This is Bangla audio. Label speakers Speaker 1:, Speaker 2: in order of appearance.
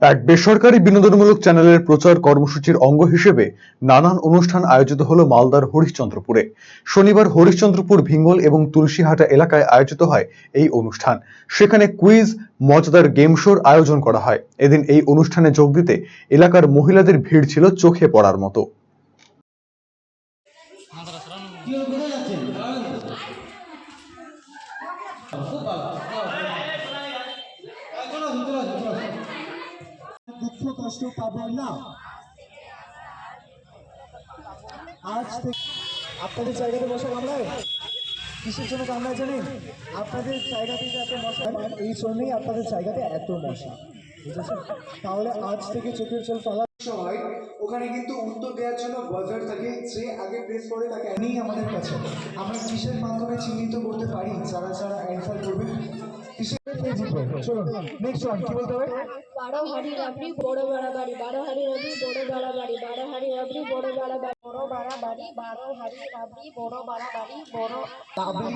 Speaker 1: এক বেসরকারি বিনোদনমূলক চ্যানেলের প্রচার কর্মসূচির অঙ্গ হিসেবে নানান অনুষ্ঠান আয়োজিত হলো মালদার হরিশ্চন্দ্রপুরে। শনিবার হরিশ্চন্দ্রপুর ভিঙ্গল এবং তুলসীহাটা এলাকায় আয়োজিত হয় এই অনুষ্ঠান। সেখানে কুইজ, মজাদার গেম শোর আয়োজন করা হয়। এদিন এই অনুষ্ঠানে যোগ দিতে এলাকার মহিলাদের ভিড় ছিল চোখে পড়ার মতো।
Speaker 2: কষ্ট পাবেন না। আজ থেকে আপনাদের জায়গাতে বসা কামড়ায়? কিসের জন্য কামড়ায় জানেন? আপনাদের জায়গা থেকে এত মশা আর এই জন্যই আপনাদের জায়গাতে এত মশা। বুঝেছেন? তাহলে আজ থেকে চোখের জল ফেলা সময় ওখানে কিন্তু উত্তর দেওয়ার জন্য বাজার থাকে, যে আগে প্রেস করে তাকে নেই আমাদের কাছে। আমরা কিসের মাধ্যমে চিহ্নিত করতে পারি? যারা যারা অ্যান্সার নেক্সট ওয়ান কি বলতে হবে
Speaker 3: বারো হাড়ি রাবড়ি বড় বাড়া বাড়ি বারো হাড়ি রাবড়ি বড় বাড়া বাড়ি বারো হাড়ি রাবড়ি বড় বাড়া বাড়ি বড় বাড়া বাড়ি বারো হাড়ি রাবড়ি বড় বাড়া বাড়ি